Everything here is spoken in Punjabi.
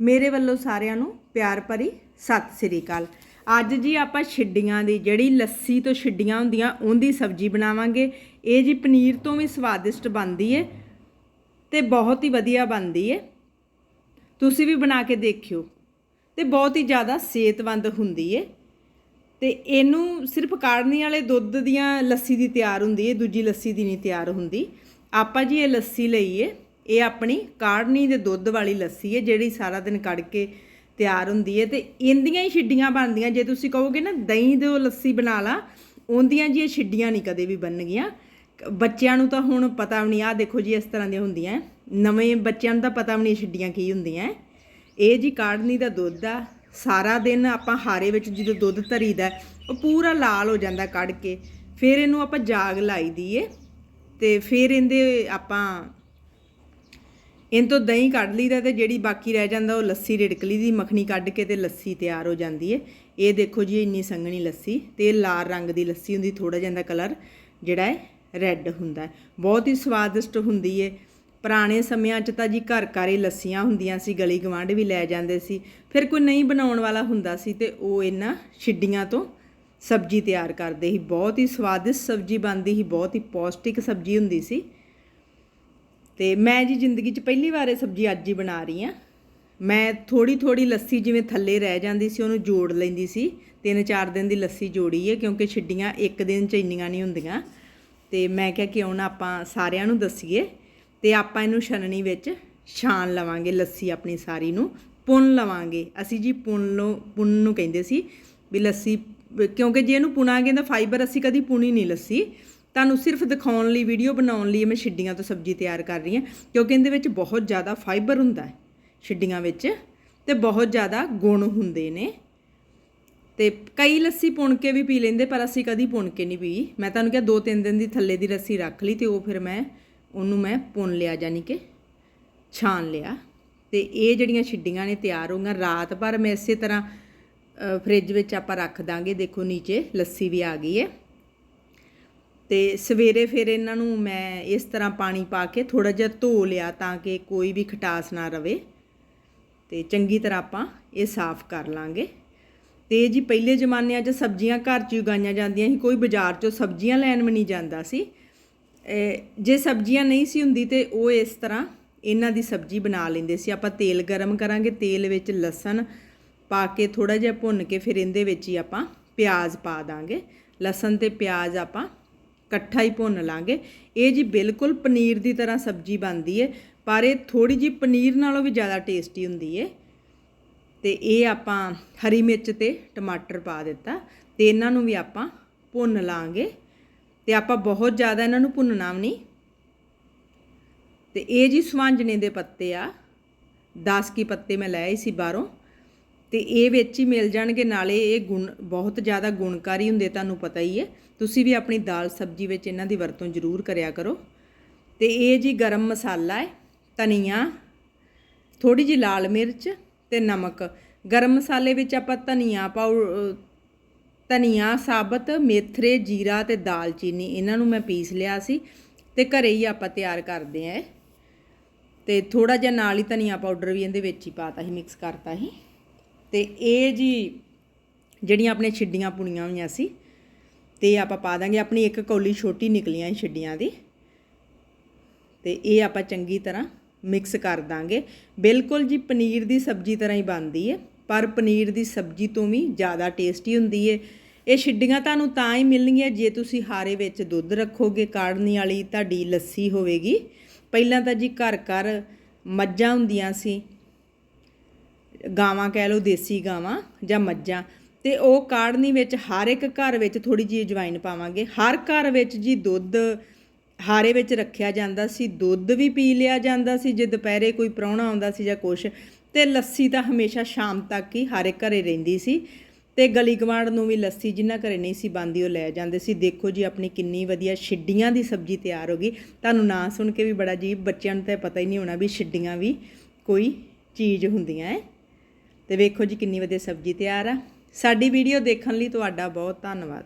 ਮੇਰੇ ਵੱਲੋਂ ਸਾਰਿਆਂ ਨੂੰ ਪਿਆਰ ਭਰੀ ਸਤਿ ਸ੍ਰੀ ਅਕਾਲ। ਅੱਜ ਜੀ ਆਪਾਂ ਛਿੱਡੀਆਂ ਦੀ, ਜਿਹੜੀ ਲੱਸੀ ਤੋਂ ਛਿੱਡੀਆਂ ਹੁੰਦੀਆਂ, ਉਹਦੀ ਸਬਜ਼ੀ ਬਣਾਵਾਂਗੇ। ਇਹ ਜੀ ਪਨੀਰ ਤੋਂ ਵੀ ਸਵਾਦਿਸ਼ਟ ਬਣਦੀ ਏ ਤੇ ਬਹੁਤ ਹੀ ਵਧੀਆ ਬਣਦੀ ਏ। ਤੁਸੀਂ ਵੀ ਬਣਾ ਕੇ ਦੇਖਿਓ। ਤੇ ਬਹੁਤ ਹੀ ਜ਼ਿਆਦਾ ਸਿਹਤਮੰਦ ਹੁੰਦੀ ਏ। ਤੇ ਇਹਨੂੰ ਸਿਰਫ ਕਾੜਨੀ ਵਾਲੇ ਦੁੱਧ ਦੀਆਂ ਲੱਸੀ ਦੀ ਤਿਆਰ ਹੁੰਦੀ ਏ, ਦੂਜੀ ਲੱਸੀ ਦੀ ਨਹੀਂ ਤਿਆਰ ਹੁੰਦੀ। ਆਪਾਂ ਜੀ ਇਹ ਲੱਸੀ ਲਈਏ ਇਹ ਆਪਣੀ ਕਾੜਨੀ ਦੇ ਦੁੱਧ ਵਾਲੀ ਲੱਸੀ ਹੈ, ਜਿਹੜੀ ਸਾਰਾ ਦਿਨ ਕੱਢ ਕੇ ਤਿਆਰ ਹੁੰਦੀ ਹੈ ਤੇ ਇੰਦੀਆਂ ਹੀ ਛਿੱਡੀਆਂ ਬਣਦੀਆਂ। ਜੇ ਤੁਸੀਂ ਕਹੋਗੇ ਨਾ, ਦਹੀਂ ਦੇ ਲੱਸੀ ਬਣਾ ਲਾ, ਉਹਦੀਆਂ ਜੀ ਇਹ ਛਿੱਡੀਆਂ ਨਹੀਂ ਕਦੇ ਵੀ ਬਣਨਗੀਆਂ। ਕ- ਬੱਚਿਆਂ ਨੂੰ ਤਾਂ ਹੁਣ ਪਤਾ ਵੀ ਨਹੀਂ ਆ ਦੇਖੋ ਜੀ, ਇਸ ਤਰ੍ਹਾਂ ਦੀਆਂ ਹੁੰਦੀਆਂ ਨਵੇਂ ਬੱਚਿਆਂ ਨੂੰ ਤਾਂ ਪਤਾ ਵੀ ਨਹੀਂ ਛਿੱਡੀਆਂ ਕੀ ਹੁੰਦੀਆਂ ਇਹ ਜੀ ਕਾੜਨੀ ਦਾ ਦੁੱਧ ਆ। ਸਾਰਾ ਦਿਨ ਆਪਾਂ ਹਾਰੇ ਵਿੱਚ ਜਦੋਂ ਦੁੱਧ ਧਰੀਦਾ, ਉਹ ਪੂਰਾ ਲਾਲ ਹੋ ਜਾਂਦਾ ਕੱਢ ਕੇ। ਫਿਰ ਇਹਨੂੰ ਆਪਾਂ ਜਾਗ ਲਾਈ ਦੀਏ ਤੇ ਫਿਰ ਇਹਦੇ ਆਪਾਂ ਇਹਨਾਂ ਤੋਂ ਦਹੀਂ ਕੱਢ ਲਈਦਾ ਤੇ ਜਿਹੜੀ ਬਾਕੀ ਰਹਿ ਜਾਂਦਾ ਉਹ ਲੱਸੀ ਰਿੜਕ ਲਈ ਦੀ ਮੱਖਣੀ ਕੱਢ ਕੇ ਤੇ ਲੱਸੀ ਤਿਆਰ ਹੋ ਜਾਂਦੀ ਹੈ ਇਹ ਦੇਖੋ ਜੀ, ਇੰਨੀ ਸੰਘਣੀ ਲੱਸੀ ਤੇ ਇਹ ਲਾਲ ਰੰਗ ਦੀ ਲੱਸੀ ਹੁੰਦੀ ਥੋੜਾ ਜਿਹਾ ਕਲਰ ਜਿਹੜਾ ਹੈ ਰੈੱਡ ਹੁੰਦਾ ਬਹੁਤ ਹੀ ਸਵਾਦਿਸ਼ਟ ਹੁੰਦੀ ਹੈ ਪੁਰਾਣੇ ਸਮਿਆਂ 'ਚ ਤਾਂ ਜੀ ਘਰ ਘਰ ਹੀ ਲੱਸੀਆਂ ਹੁੰਦੀਆਂ ਸੀ, ਗਲੀ ਗਵਾਂਢ ਵੀ ਲੈ ਜਾਂਦੇ ਸੀ। ਫਿਰ ਕੋਈ ਨਹੀਂ ਬਣਾਉਣ ਵਾਲਾ ਹੁੰਦਾ ਸੀ ਤੇ ਉਹ ਇਹਨਾਂ ਛਿੱਡੀਆਂ ਤੋਂ ਸਬਜ਼ੀ ਤਿਆਰ ਕਰਦੇ ਸੀ। ਬਹੁਤ ਹੀ ਸਵਾਦਿਸ਼ਟ ਸਬਜ਼ੀ ਬਣਦੀ ਸੀ, ਬਹੁਤ ਹੀ ਪੌਸ਼ਟਿਕ ਸਬਜ਼ੀ ਹੁੰਦੀ ਸੀ। ਤੇ ਮੈਂ ਜੀ ਜ਼ਿੰਦਗੀ 'ਚ ਪਹਿਲੀ ਵਾਰ ਇਹ ਸਬਜ਼ੀ ਅੱਜ ਹੀ ਬਣਾ ਰਹੀ ਆ ਮੈਂ ਥੋੜੀ ਥੋੜੀ ਲੱਸੀ ਜਿਵੇਂ ਥੱਲੇ ਰਹਿ ਜਾਂਦੀ ਸੀ, ਉਹਨੂੰ ਜੋੜ ਲੈਂਦੀ ਸੀ ਤਿੰਨ ਚਾਰ ਦਿਨ ਦੀ ਲੱਸੀ ਜੋੜੀ ਹੈ ਕਿਉਂਕਿ ਛਿੱਡੀਆਂ ਇੱਕ ਦਿਨ 'ਚ ਇੰਨੀਆਂ ਨਹੀਂ ਹੁੰਦੀਆਂ। ਤੇ ਮੈਂ ਕਿਹਾ ਕਿਉਂ ਨਾ ਆਪਾਂ ਸਾਰਿਆਂ ਨੂੰ ਦੱਸੀਏ ਤੇ ਆਪਾਂ ਇਹਨੂੰ ਛਣਨੀ ਵਿੱਚ ਛਾਣ ਲਵਾਂਗੇ ਲੱਸੀ ਆਪਣੀ ਸਾਰੀ ਨੂੰ ਪੁੰਨ ਲਵਾਂਗੇ। ਅਸੀਂ ਜੀ ਪੁੰਨ ਲੋ ਪੁੰਨ ਨੂੰ ਕਹਿੰਦੇ ਸੀ ਵੀ ਲੱਸੀ, ਕਿਉਂਕਿ ਜੇ ਇਹਨੂੰ ਪੁਣਾਂਗੇ ਤਾਂ ਫਾਈਬਰ ਅਸੀਂ ਕਦੀ ਪੁਣੀ ਨਹੀਂ ਲੱਸੀ। ਤੁਹਾਨੂੰ ਸਿਰਫ ਦਿਖਾਉਣ ਲਈ ਵੀਡੀਓ ਬਣਾਉਣ ਲਈ ਮੈਂ ਛਿੱਡੀਆਂ ਤੋਂ ਸਬਜ਼ੀ ਤਿਆਰ ਕਰ ਰਹੀ ਹਾਂ ਕਿਉਂਕਿ ਇਹਦੇ ਵਿੱਚ ਬਹੁਤ ਜ਼ਿਆਦਾ ਫਾਈਬਰ ਹੁੰਦਾ ਹੈ। ਛਿੱਡੀਆਂ ਵਿੱਚ ਤੇ ਬਹੁਤ ਜ਼ਿਆਦਾ ਗੁਣ ਹੁੰਦੇ ਨੇ। ਤੇ ਕਈ ਲੱਸੀ ਪੁਣ ਕੇ ਵੀ ਪੀ ਲੈਂਦੇ ਪਰ ਅਸੀਂ ਕਦੀ ਪੁਣ ਕੇ ਨਹੀਂ ਪੀ। ਮੈਂ ਤੁਹਾਨੂੰ ਕਿਹਾ ਦੋ ਤਿੰਨ ਦਿਨ ਦੀ ਥੱਲੇ ਦੀ ਲੱਸੀ ਰੱਖ ਲਈ ਤੇ ਉਹ ਫਿਰ ਮੈਂ ਉਹਨੂੰ ਮੈਂ ਪੁਣ ਲਿਆ ਯਾਨੀ ਕਿ ਛਾਣ ਲਿਆ। ਤੇ ਇਹ ਜਿਹੜੀਆਂ ਛਿੱਡੀਆਂ ਨੇ ਤਿਆਰ ਹੋ ਗਈਆਂ ਰਾਤ ਭਰ ਮੈਂ ਇਸੇ ਤਰ੍ਹਾਂ ਅ, ਫ੍ਰਿਜ ਵਿੱਚ ਆਪਾਂ ਰੱਖ ਦਾਂਗੇ। ਦੇਖੋ ਨੀਚੇ ਲੱਸੀ ਵੀ ਆ ਗਈ ਹੈ। ਤੇ ਸਵੇਰੇ ਫਿਰ ਇਹਨਾਂ ਨੂੰ ਮੈਂ ਇਸ ਤਰ੍ਹਾਂ ਪਾਣੀ ਪਾ ਕੇ ਥੋੜਾ ਜਿਹਾ ਧੋ ਲਿਆ ਤਾਂ ਕਿ ਕੋਈ ਵੀ ਖਟਾਸ ਨਾ ਰਵੇ ਤੇ ਚੰਗੀ ਤਰ੍ਹਾਂ ਆਪਾਂ ਇਹ ਸਾਫ਼ ਕਰ ਲਾਂਗੇ। ਤੇ ਜੀ ਪਹਿਲੇ ਜ਼ਮਾਨਿਆਂ 'ਚ ਸਬਜ਼ੀਆਂ ਘਰ 'ਚ ਉਗਾਈਆਂ ਜਾਂਦੀਆਂ ਸੀ, ਕੋਈ ਬਾਜ਼ਾਰ 'ਚੋਂ ਸਬਜ਼ੀਆਂ ਲੈਣ ਵੀ ਨਹੀਂ ਜਾਂਦਾ ਸੀ। ਜੇ ਸਬਜ਼ੀਆਂ ਨਹੀਂ ਸੀ ਹੁੰਦੀ ਤੇ ਉਹ ਇਸ ਤਰ੍ਹਾਂ ਇਹਨਾਂ ਦੀ ਸਬਜ਼ੀ ਬਣਾ ਲੈਂਦੇ ਸੀ। ਆਪਾਂ ਤੇਲ ਗਰਮ ਕਰਾਂਗੇ, ਤੇਲ ਵਿੱਚ ਲਸਣ ਪਾ ਕੇ ਥੋੜਾ ਜਿਹਾ ਭੁੰਨ ਕੇ ਫਿਰ ਇਹਦੇ ਵਿੱਚ ਹੀ ਆਪਾਂ ਪਿਆਜ਼ ਪਾ ਦਾਂਗੇ। ਲਸਣ ਤੇ ਪਿਆਜ਼ ਆਪਾਂ ਇਕੱਠਾ ਹੀ ਭੁੰਨ ਲਾਂਗੇ। ਇਹ ਜੀ ਬਿਲਕੁਲ ਪਨੀਰ ਦੀ ਤਰ੍ਹਾਂ ਸਬਜ਼ੀ ਬਣਦੀ ਹੈ ਪਰ ਇਹ ਥੋੜੀ ਜੀ ਪਨੀਰ ਨਾਲੋਂ ਵੀ ਜ਼ਿਆਦਾ ਟੇਸਟੀ ਹੁੰਦੀ ਹੈ ਤੇ ਇਹ ਆਪਾਂ ਹਰੀ ਮਿਰਚ ਤੇ ਟਮਾਟਰ ਪਾ ਦਿੱਤਾ, ਤੇ ਇਹਨਾਂ ਨੂੰ ਵੀ ਆਪਾਂ ਭੁੰਨ ਲਾਂਗੇ। ਤੇ ਆਪਾਂ ਬਹੁਤ ਜ਼ਿਆਦਾ ਇਹਨਾਂ ਨੂੰ ਭੁੰਨਣਾ ਵੀ ਨਹੀਂ। ਤੇ ਇਹ ਜੀ ਸਵਾਂਜਣੇ ਦੇ ਪੱਤੇ ਆ। 10 ਕੀ ਪੱਤੇ ਮੈਂ ਲਏ ਸੀ ਬਾਹਰੋਂ। ਤੇ ਇਹ ਵਿੱਚ ਹੀ ਮਿਲ ਜਾਣਗੇ। ਨਾਲੇ ਇਹ ਗੁਣ, ਬਹੁਤ ਜ਼ਿਆਦਾ ਗੁਣਕਾਰੀ ਹੁੰਦੇ ਤੁਹਾਨੂੰ ਪਤਾ ਹੀ ਹੈ। ਤੁਸੀਂ ਵੀ ਆਪਣੀ ਦਾਲ ਸਬਜ਼ੀ ਵਿੱਚ ਇਹਨਾਂ ਦੀ ਵਰਤੋਂ ਜ਼ਰੂਰ ਕਰਿਆ ਕਰੋ। ਤੇ ਇਹ ਜੀ ਗਰਮ ਮਸਾਲਾ ਹੈ, ਧਨੀਆ ਥੋੜੀ ਜੀ ਲਾਲ ਮਿਰਚ ਤੇ ਨਮਕ। ਗਰਮ ਮਸਾਲੇ ਵਿੱਚ ਆਪਾਂ ਧਨੀਆ ਪਾਉ ਧਨੀਆ, ਸਾਬਤ, ਮੇਥਰੇ, ਜੀਰਾ ਤੇ ਦਾਲਚੀਨੀ ਇਹਨਾਂ ਨੂੰ ਮੈਂ ਪੀਸ ਲਿਆ ਸੀ ਤੇ ਘਰੇ ਹੀ ਆਪਾਂ ਤਿਆਰ ਕਰਦੇ ਆਂ ਇਹ। ਤੇ ਥੋੜਾ ਜਿਹਾ ਨਾਲ ਹੀ ਧਨੀਆ ਪਾਊਡਰ ਵੀ ਇਹਦੇ ਵਿੱਚ ਹੀ ਪਾਤਾ ਸੀ, ਮਿਕਸ ਕਰਤਾ ਸੀ। ਤੇ ਇਹ ਜੀ ਜਿਹੜੀਆਂ ਆਪਣੇ ਛਿੱਡੀਆਂ ਪੁਣੀਆਂ ਹੋਈਆਂ ਸੀ, ਤੇ ਆਪਾਂ ਪਾ ਦਾਂਗੇ, ਆਪਣੀ ਇੱਕ ਕੌਲੀ ਛੋਟੀ ਨਿਕਲੀਆਂ ਛਿੱਡੀਆਂ ਦੀ, ਤੇ ਇਹ ਆਪਾਂ ਚੰਗੀ ਤਰ੍ਹਾਂ ਮਿਕਸ ਕਰ ਦਾਂਗੇ। ਬਿਲਕੁਲ ਜੀ ਪਨੀਰ ਦੀ ਸਬਜ਼ੀ ਤਰ੍ਹਾਂ ਹੀ ਬਣਦੀ ਹੈ ਪਰ ਪਨੀਰ ਦੀ ਸਬਜ਼ੀ ਤੋਂ ਵੀ ਜ਼ਿਆਦਾ ਟੇਸਟੀ ਹੁੰਦੀ ਹੈ ਇਹ ਛਿੱਡੀਆਂ ਤੁਹਾਨੂੰ ਤਾਂ ਹੀ ਮਿਲਣਗੀਆਂ ਜੇ ਤੁਸੀਂ ਹਾਰੇ ਵਿੱਚ ਦੁੱਧ ਰੱਖੋਗੇ ਕਾੜਨੀ ਵਾਲੀ ਤੁਹਾਡੀ ਲੱਸੀ ਹੋਵੇਗੀ। ਪਹਿਲਾਂ ਤਾਂ ਜੀ ਘਰ ਘਰ ਮੱਝਾਂ ਹੁੰਦੀਆਂ ਸੀ ਗਾਵਾਂ ਕਹਿ ਲਓ, ਦੇਸੀ ਗਾਵਾਂ ਜਾਂ ਮੱਝਾਂ, ਤੇ ਉਹ ਕਾੜਨੀ ਵਿੱਚ ਹਰ ਇੱਕ ਘਰ ਵਿੱਚ ਥੋੜੀ ਜਿਹੀ ਅਜਵਾਇਨ ਪਾਵਾਂਗੇ। ਹਰ ਘਰ ਵਿੱਚ ਜੀ ਦੁੱਧ ਹਾਰੇ ਵਿੱਚ ਰੱਖਿਆ ਜਾਂਦਾ ਸੀ, ਦੁੱਧ ਵੀ ਪੀ ਲਿਆ ਜਾਂਦਾ ਸੀ, ਜੇ ਦੁਪਹਿਰੇ ਕੋਈ ਪ੍ਰਾਹੁਣਾ ਆਉਂਦਾ ਸੀ ਜਾਂ ਕੁਛ, ਤੇ ਲੱਸੀ ਤਾਂ ਹਮੇਸ਼ਾ ਸ਼ਾਮ ਤੱਕ ਹੀ ਹਰ ਇੱਕ ਘਰੇ ਰਹਿੰਦੀ ਸੀ। ਤੇ ਗਲੀ ਗਵਾਂਢ ਨੂੰ ਵੀ ਲੱਸੀ ਜਿਨ੍ਹਾਂ ਘਰੇ ਨਹੀਂ ਸੀ ਬੰਦੀ ਉਹ ਲੈ ਜਾਂਦੇ ਸੀ। ਦੇਖੋ ਜੀ, ਆਪਣੀ ਕਿੰਨੀ ਵਧੀਆ ਛਿੱਡੀਆਂ ਦੀ ਸਬਜ਼ੀ ਤਿਆਰ ਹੋ ਗਈ। ਤੁਹਾਨੂੰ ਨਾਂ ਸੁਣ ਕੇ ਵੀ ਬੜਾ ਅਜੀਬ, ਬੱਚਿਆਂ ਨੂੰ ਤਾਂ ਪਤਾ ਹੀ ਨਹੀਂ ਹੋਣਾ ਵੀ ਛਿੱਡੀਆਂ ਵੀ ਕੋਈ ਚੀਜ਼ ਹੁੰਦੀਆਂ, ਹੈ। ਤੇ ਵੇਖੋ ਜੀ ਕਿੰਨੀ ਵਧੀਆ ਸਬਜ਼ੀ ਤਿਆਰ ਆ। ਸਾਡੀ ਵੀਡੀਓ ਦੇਖਣ ਲਈ ਤੁਹਾਡਾ ਬਹੁਤ ਧੰਨਵਾਦ।